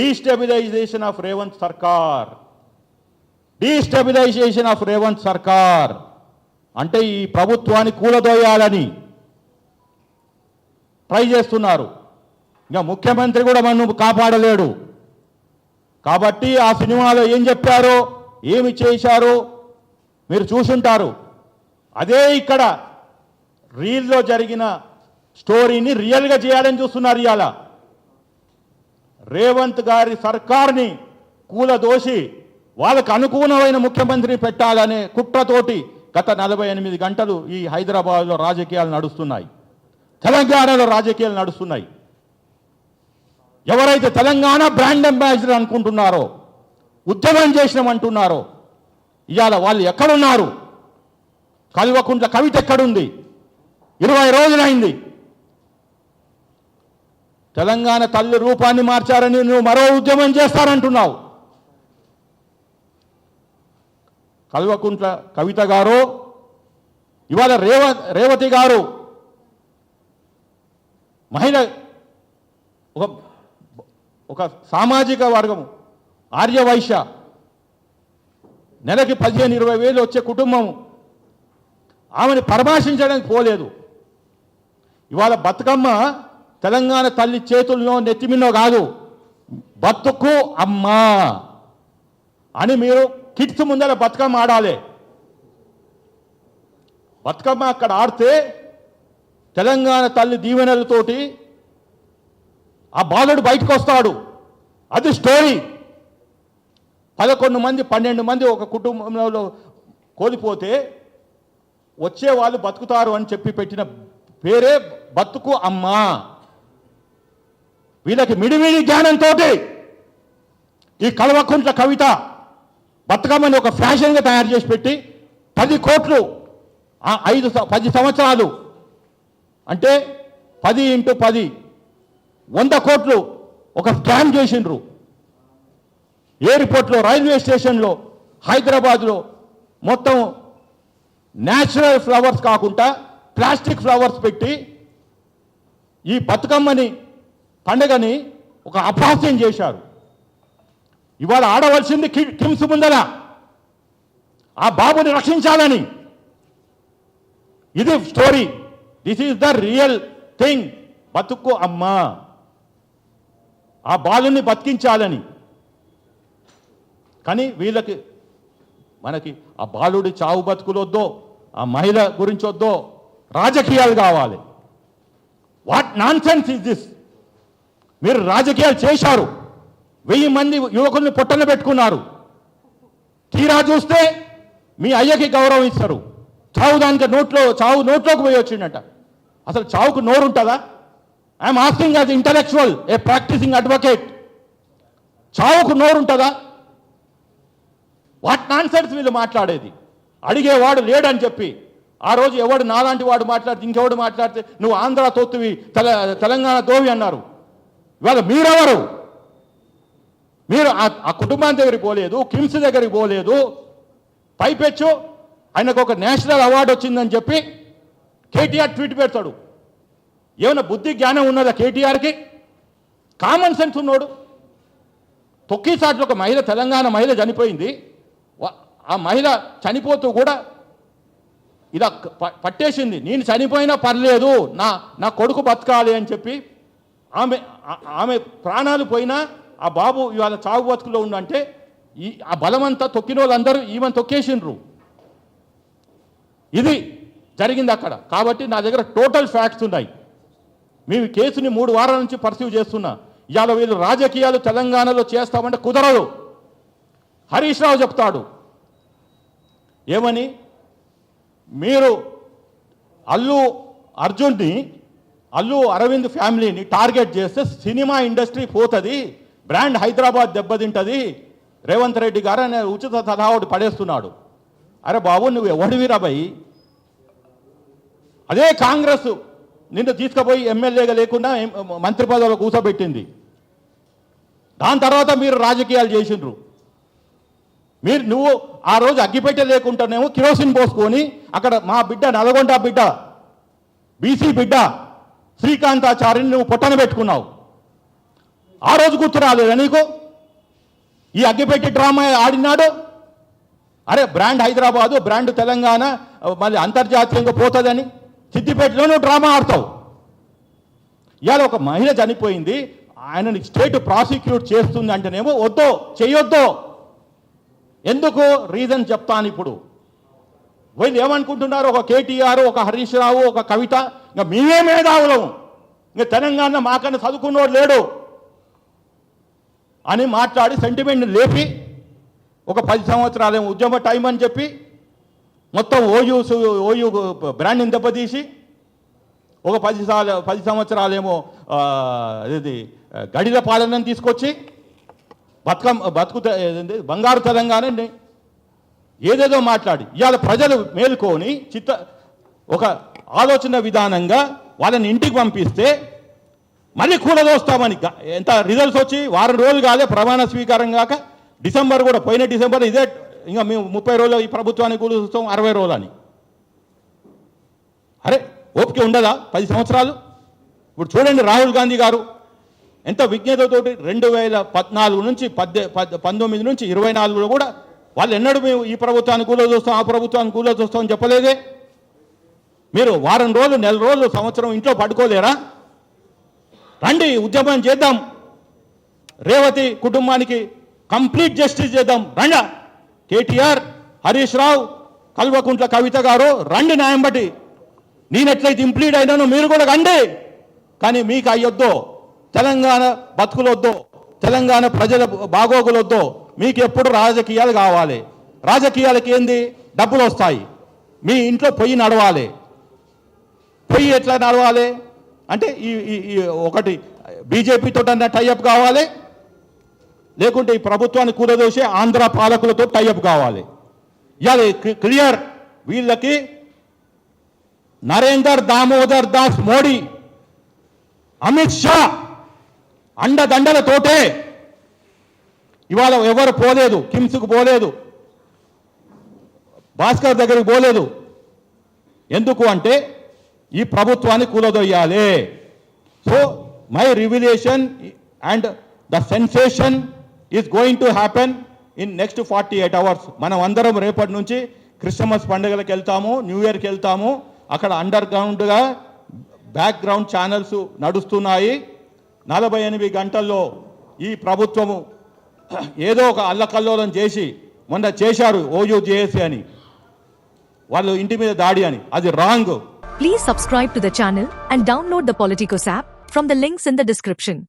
Destabilisation of Revanth సర్కార్ destabilisation of Revanth సర్కార్ అంటే ఈ ప్రభుత్వాన్ని కూలదోయాలని ట్రై చేస్తున్నారు. ఇంకా ముఖ్యమంత్రి కూడా మనం కాపాడలేడు. కాబట్టి ఆ సినిమాలో ఏం చెప్పారో ఏమి చేశారో మీరు చూసుంటారు. అదే ఇక్కడ రీల్లో జరిగిన స్టోరీని రియల్గా చేయాలని చూస్తున్నారు ఇవాళ. రేవంత్ గారి సర్కార్ని కూలదోసి వాళ్ళకు అనుకూలమైన ముఖ్యమంత్రిని పెట్టాలనే కుట్రతోటి గత నలభై ఎనిమిది గంటలు ఈ హైదరాబాద్లో రాజకీయాలు నడుస్తున్నాయి. తెలంగాణలో రాజకీయాలు నడుస్తున్నాయి. ఎవరైతే తెలంగాణ బ్రాండ్ అంబాసిడర్ అనుకుంటున్నారో ఉద్యమం చేసినామంటున్నారో ఇవాళ వాళ్ళు ఎక్కడున్నారు? కల్వకుంట్ల కవిత ఎక్కడుంది? ఇరవై రోజులైంది. తెలంగాణ తల్లి రూపాన్ని మార్చారని నువ్వు మరో ఉద్యమం చేస్తారంటున్నావు కల్వకుంట్ల కవిత గారు ఇవాళ రేవ రేవతి గారు మహిళ ఒక ఒక సామాజిక వర్గం ఆర్యవైశ్య నెలకి పదిహేను ఇరవై వేలు వచ్చే కుటుంబం ఆమెను పరామర్శించడానికి పోలేదు. ఇవాళ బతుకమ్మ తెలంగాణ తల్లి చేతుల్లో నెత్తిమిన్నో కాదు బతుకు అమ్మా అని మీరు కిడ్స్ ముందర బతుకమ్మ ఆడాలి. బతుకమ్మ అక్కడ ఆడితే తెలంగాణ తల్లి దీవెనలతోటి ఆ బాలుడు బయటకు వస్తాడు అది స్టోరీ. పదకొండు మంది పన్నెండు మంది ఒక కుటుంబంలో కోల్పోతే వచ్చే వాళ్ళు బతుకుతారు అని చెప్పి పెట్టిన పేరే బతుకు అమ్మా. వీళ్ళకి మిడిమిడి జ్ఞానంతో ఈ కలవకుంట్ల కవిత బతుకమ్మని ఒక ఫ్యాషన్గా తయారు చేసి పెట్టి పది కోట్లు ఐదు పది సంవత్సరాలు అంటే పది ఇంటూ పది వంద కోట్లు ఒక స్కామ్ చేసిండ్రు. ఎయిర్పోర్ట్లో రైల్వే స్టేషన్లో హైదరాబాద్లో మొత్తం న్యాచురల్ ఫ్లవర్స్ కాకుండా ప్లాస్టిక్ ఫ్లవర్స్ పెట్టి ఈ బతుకమ్మని పండగని ఒక అపహాస్యం చేశారు. ఇవాళ ఆడవలసింది కిమ్స్ ముందర ఆ బాబుని రక్షించాలని. ఇది story. This is the real thing. బతుకు అమ్మా. ఆ బాలుని బతికించాలని. కానీ వీళ్ళకి మనకి ఆ బాలుడి చావు బతుకులొద్దో ఆ మహిళ గురించి వద్దో రాజకీయాలు కావాలి. What nonsense is this మీరు రాజకీయాలు చేశారు. వెయ్యి మంది యువకుల్ని పొట్టన పెట్టుకున్నారు. తీరా చూస్తే మీ అయ్యకి గౌరవం ఇస్తారు. చావు దానికి నోట్లో చావు నోట్లోకి పోయి వచ్చిండట. అసలు చావుకు నోరు ఉంటుందా I'm asking as intellectual a practicing advocate చావుకు నోరు ఉంటుందా వాట్ నాన్సెన్స్ వీళ్ళు మాట్లాడేది? అడిగేవాడు లేడని చెప్పి ఆ రోజు ఎవడు నాలాంటి వాడు మాట్లాడితే ఇంకెవడు మాట్లాడితే నువ్వు ఆంధ్ర తోత్తువి తెల తెలంగాణ దోవి అన్నారు. ఇవాళ మీరెవరు? మీరు ఆ- ఆ దగ్గరికి పోలేదు కిమ్స్ దగ్గరికి పోలేదు పైపెచ్చు ఆయనకు ఒక నేషనల్ అవార్డు వచ్చిందని చెప్పి కేటీఆర్ ట్వీట్ పెడతాడు. ఏమైనా బుద్ధి జ్ఞానం ఉన్నదా కేటీఆర్కి? కామన్ సెన్స్ ఉన్నాడు. తొక్కిసాట్లో ఒక మహిళ తెలంగాణ మహిళ చనిపోయింది. ఆ మహిళ చనిపోతూ కూడా ఇలా పట్టేసింది. నేను చనిపోయినా పర్లేదు నా నా కొడుకు బతకాలి అని చెప్పి ఆమె ఆమె ప్రాణాలు పోయినా ఆ బాబు ఇవాళ చావు బతుకులో ఉండంటే ఈ ఆ బలమంతా తొక్కిన వాళ్ళందరూ ఈమెను తొక్కేసిండ్రు. ఇది జరిగింది అక్కడ. కాబట్టి నా దగ్గర టోటల్ ఫ్యాక్ట్స్ ఉన్నాయి. మేము కేసుని మూడు వారాల నుంచి పర్సీవ్ చేస్తున్నా. ఇవాళ వీళ్ళు రాజకీయాలు తెలంగాణలో చేస్తామంటే కుదరదు. హరీష్ రావు చెప్తాడు. ఏమని? మీరు అల్లు అర్జున్ని అల్లు అరవింద్ ఫ్యామిలీని టార్గెట్ చేస్తే సినిమా ఇండస్ట్రీ పోతుంది బ్రాండ్ హైదరాబాద్ దెబ్బతింటది. రేవంత్ రెడ్డి గారు అనే ఉచిత సలహా ఒకటి పడేస్తున్నాడు. అరే బాబు నువ్వు ఎవడివిరా భయ్ అదే కాంగ్రెస్ నిన్ను తీసుకుపోయి ఎమ్మెల్యేగా లేకుండా మంత్రి పదవిలో కూర్చోబెట్టింది దాని తర్వాత మీరు రాజకీయాలు చేసిండ్రు. మీరు నువ్వు ఆ రోజు అగ్గిపెట్టె లేకుండానేమో కిరోసిన్ పోసుకొని అక్కడ మా బిడ్డ నల్గొండ బిడ్డ బీసీ బిడ్డ శ్రీకాంతాచారిని నువ్వు పొట్టన పెట్టుకున్నావు. ఆ రోజు గుర్తు రాలేదా నీకు? ఈ అగ్గిపెట్టి డ్రామా ఆడినాడు? అరే బ్రాండ్ హైదరాబాదు బ్రాండ్ తెలంగాణ మళ్ళీ అంతర్జాతీయంగా పోతుందని సిద్దిపేటలోనూ డ్రామా ఆడతావు. ఇవాళ ఒక మహిళ చనిపోయింది ఆయనని స్టేట్ ప్రాసిక్యూట్ చేస్తుంది అంటేనేమో వద్దో చేయొద్దో ఎందుకు? రీజన్ చెప్తాను ఇప్పుడు. వీళ్ళు ఏమనుకుంటున్నారు? ఒక కేటీఆర్ ఒక హరీష్ రావు ఒక కవిత. ఇంకా మేమే మేధావులము ఇంకా తెలంగాణ మాకన్నా చదువుకున్నోడు లేడు. అని మాట్లాడి సెంటిమెంట్ లేపి ఒక పది సంవత్సరాలు ఉద్యమ టైం అని చెప్పి మొత్తం ఓయూ ఓయూ బ్రాండ్ని దెబ్బతీసి ఒక పది సార్లు పది సంవత్సరాలేమో ఇది గడిల పాలనను తీసుకొచ్చి బతుకం బతుకు బంగారు తెలంగాణ ఏదేదో మాట్లాడి. ఇవాళ ప్రజలు మేలుకొని చిత్త ఒక ఆలోచన విధానంగా వాళ్ళని ఇంటికి పంపిస్తే మళ్ళీ కూడదోస్తామని ఎంత రిజల్ట్స్ వచ్చి వారం రోజులు కాదే ప్రమాణ స్వీకారం కాక డిసెంబర్ కూడా పోయిన డిసెంబర్ ఇదే ఇంకా మేము ముప్పై రోజులు ఈ ప్రభుత్వానికి కూలుస్తాం అరవై రోజులు అని అరే ఓపిక ఉండదా? పది సంవత్సరాలు? ఇప్పుడు చూడండి రాహుల్ గాంధీ గారు ఎంత విజ్ఞతతోటి రెండు వేల పద్నాలుగు నుంచి పద్దె పంతొమ్మిది నుంచి ఇరవై నాలుగులో కూడా వాళ్ళు ఎన్నడూ మేము ఈ ప్రభుత్వాన్ని కూలో చూస్తాం ఆ ప్రభుత్వాన్ని కూలో చూస్తాం అని చెప్పలేదే. మీరు వారం రోజులు నెల రోజులు సంవత్సరం ఇంట్లో పడుకోలేరా? రండి ఉద్యమం చేద్దాం. రేవతి కుటుంబానికి కంప్లీట్ జస్టిస్ చేద్దాం. రండా. కేటీఆర్ హరీష్ రావు కల్వకుంట్ల కవిత గారు రండి న్యాయం బట్టి. నేను ఎట్లయితే ఇంప్లీడ్ అయినానో మీరు కూడా రండి. కానీ మీకు అయ్యొద్దో? తెలంగాణ బతుకులొద్దో? తెలంగాణ ప్రజల బాగోగులొద్దో? మీకు ఎప్పుడు రాజకీయాలు కావాలి? రాజకీయాలకి ఏంది? డబ్బులు వస్తాయి. మీ ఇంట్లో పొయ్యి నడవాలి. పొయ్యి ఎట్లా నడవాలి? అంటే ఈ ఒకటి బీజేపీతో టైఅప్ కావాలి? లేకుంటే ఈ ప్రభుత్వాన్ని కూలదోసే ఆంధ్ర పాలకులతో టైఅప్ కావాలి. ఇవాళ క్లియర్. వీళ్ళకి నరేందర్ దామోదర్ దాస్ మోడీ అమిత్ షా అండదండలతోటే ఇవాళ ఎవరు పోలేదు కిమ్స్కు పోలేదు భాస్కర్ దగ్గరికి పోలేదు. ఎందుకు అంటే ఈ ప్రభుత్వాన్ని కూలదొయ్యాలి. So my revelation and the sensation is going to happen in next forty eight hours. మనం అందరం రేపటి నుంచి క్రిస్మస్ పండుగలకు వెళ్తాము న్యూ ఇయర్కి వెళ్తాము. అక్కడ అండర్ గ్రౌండ్గా బ్యాక్గ్రౌండ్ ఛానల్స్ నడుస్తున్నాయి. నలభై ఎనిమిది గంటల్లో ఈ ప్రభుత్వము ఏదో ఒక అల్లకల్లోలం చేసి మొన్న చేశారు ఓజు చేసి అని. వాళ్ళు ఇంటి మీద దాడి అని. అది wrong. Please subscribe to the and download the political app from the links in the description